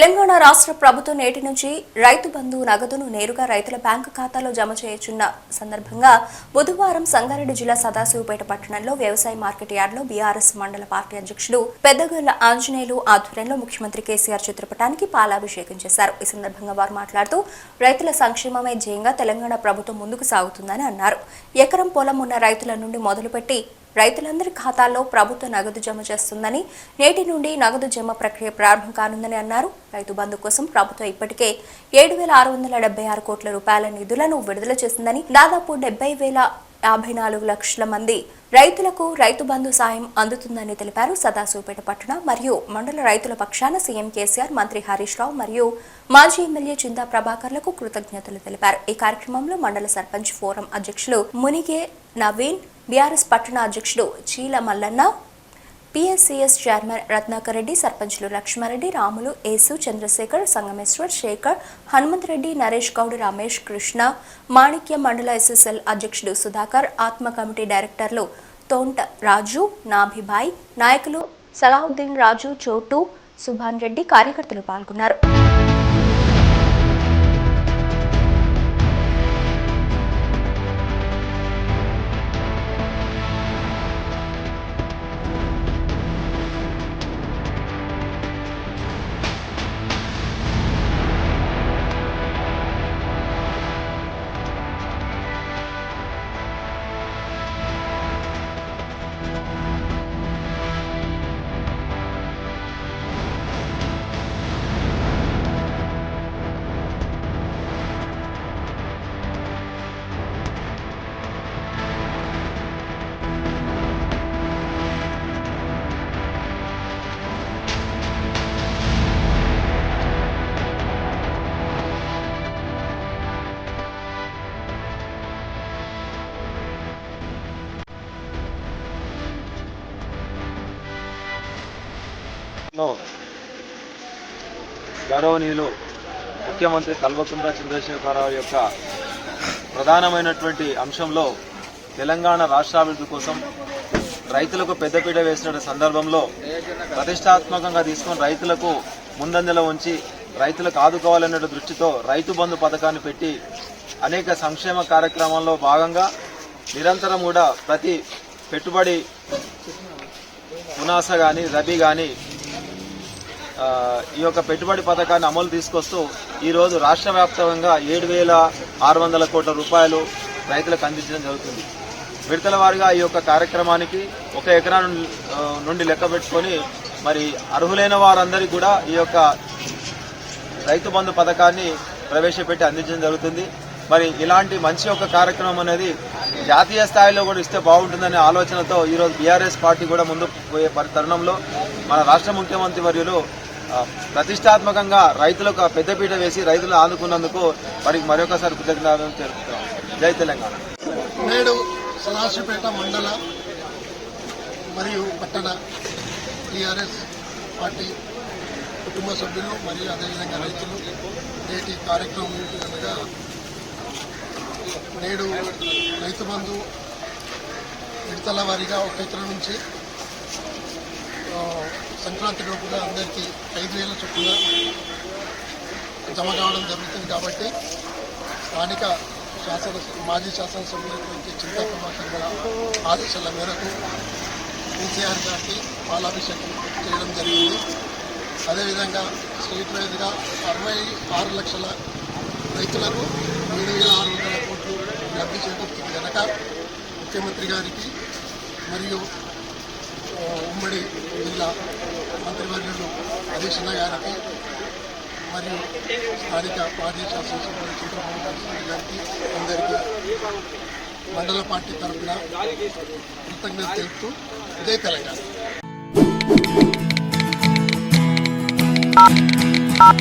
తెలంగాణ రాష్ట్ర ప్రభుత్వం నేటి నుంచి రైతు బంధు నగదును నేరుగా రైతుల బ్యాంకు ఖాతాలో జమ చేయచున్న సందర్భంగా బుధవారం సంగారెడ్డి జిల్లా సదాశివపేట పట్టణంలో వ్యవసాయ మార్కెట్ యార్డ్లో బీఆర్ఎస్ మండల పార్టీ అధ్యక్షుడు పెద్దగొల్ల ఆంజనేయులు ఆధ్వర్యంలో ముఖ్యమంత్రి కేసీఆర్ చిత్రపటానికి పాలాభిషేకం చేశారు. ఈ సందర్భంగా వారు మాట్లాడుతూ రైతుల సంక్షేమమే ధ్యేయంగా తెలంగాణ ప్రభుత్వం ముందుకు సాగుతుందని అన్నారు. ఎకరం పొలం ఉన్న రైతుల నుండి మొదలుపెట్టి రైతులందరి ఖాతాల్లో ప్రభుత్వ నగదు జమ చేస్తుందని నేటి నుండి నగదు జమ ప్రక్రియ ప్రారంభం కానుందని అన్నారు. రైతు బంధు కోసం ప్రభుత్వం ఇప్పటికే ఏడు వేల ఆరు వందల డెబ్బై ఆరు కోట్ల రూపాయల నిధులను విడుదల చేసిందని దాదాపు డెబ్బై వేల యాభై నాలుగు లక్షల మంది రైతులకు రైతు బంధు సాయం అందుతుందని తెలిపారు సదాశివపేట పట్టణ మరియు మండల రైతుల పక్షాన సీఎం కేసీఆర్ మంత్రి హరీష్ రావు మరియు మాజీ ఎమ్మెల్యే చింతా ప్రభాకర్లకు కృతజ్ఞతలు తెలిపారు. ఈ కార్యక్రమంలో మండల సర్పంచ్ ఫోరం అధ్యక్షులు మునిగే నవీన్ బీఆర్ఎస్ పట్టణ అధ్యక్షుడు చీల మల్లన్న పిఎస్సిఎస్ చైర్మన్ రత్నాకర్ రెడ్డి సర్పంచ్లు లక్ష్మారెడ్డి రాములు యేసు చంద్రశేఖర్ సంగమేశ్వర్ శేఖర్ హనుమంతరెడ్డి నరేష్ గౌడ్ రమేష్ కృష్ణ మాణిక్య మండల ఎస్ఎస్ఎల్ అధ్యక్షుడు సుధాకర్ ఆత్మ కమిటీ డైరెక్టర్లు తోంట రాజు నాభిబాయ్ నాయకులు సలాహుద్దీన్ రాజు చోటు సుభాన్ రెడ్డి కార్యకర్తలు పాల్గొన్నారు. లో గౌరవనీయులు ముఖ్యమంత్రి కల్వకుంట్ల చంద్రశేఖరరావు యొక్క ప్రధానమైనటువంటి అంశంలో తెలంగాణ రాష్ట్రాభివృద్ధి కోసం రైతులకు పెద్దపీట వేసిన సందర్భంలో ప్రతిష్టాత్మకంగా తీసుకొని రైతులకు ముందంజలో ఉంచి రైతులకు ఆదుకోవాలనే దృష్టితో రైతు బంధు పథకాన్ని పెట్టి అనేక సంక్షేమ కార్యక్రమాల్లో భాగంగా నిరంతరం కూడా ప్రతి పెట్టుబడి మునాస కానీ రబీ కానీ ఈ యొక్క పెట్టుబడి పథకాన్ని అమలు తీసుకొస్తూ ఈరోజు రాష్ట్ర వ్యాప్తంగా ఏడు వేల ఆరు వందల కోట్ల రూపాయలు రైతులకు అందించడం జరుగుతుంది. విడతల వారిగా ఈ యొక్క కార్యక్రమానికి ఒక ఎకరా నుండి లెక్క పెట్టుకొని మరి అర్హులైన వారందరికీ కూడా ఈ యొక్క రైతు బంధు పథకాన్ని ప్రవేశపెట్టి అందించడం జరుగుతుంది. మరి ఇలాంటి మంచి ఒక కార్యక్రమం అనేది జాతీయ స్థాయిలో కూడా ఇస్తే బాగుంటుందనే ఆలోచనతో ఈరోజు బీఆర్ఎస్ పార్టీ కూడా ముందు పోయే పరి- తరుణంలో మన రాష్ట్ర ముఖ్యమంత్రి వర్యులు ప్రతిష్టాత్మకంగా రైతులకు పెద్దపీట వేసి రైతులు ఆదుకున్నందుకు వారికి మరొకసారి కృతజ్ఞతలు తెలుపుతాం జై తెలంగాణ. నేడు సదాశివపేట మండల మరియు పట్టణ టీఆర్ఎస్ పార్టీ కుటుంబ సభ్యులు మరియు అదేవిధంగా రైతులు నేటి కార్యక్రమం అనగా నేడు రైతు బంధు విడతల వారీగా ఒక ఎకరం నుంచి సంక్రాంతి లోపుగా అందరికీ ఐదు వేల చొప్పున జమ కావడం జరుగుతుంది కాబట్టి స్థానిక శాసన మాజీ శాసనసభ్యులైనటువంటి చింతా ప్రభాకర్ గారి ఆదేశాల మేరకు కేసీఆర్ గారికి పాలాభిషేకం చేయడం జరిగింది. అదేవిధంగా స్టేట్ వైజ్గా అరవై ఆరు లక్షల రైతులకు ఏడు వేల ఆరు వందల కోట్లు లబ్ధి చేకూర్చింది కనుక ముఖ్యమంత్రి గారికి మరియు ఉమ్మడి జిల్లా మంత్రివర్యులు హరీష్ గారికి మరియు స్థానిక పార్టీ శాసనసభ్యులు చంద్రబాబు గారికి అందరికీ మండల పార్టీ తరఫున కృతజ్ఞత తెలుపుతూ జై తెలంగాణ.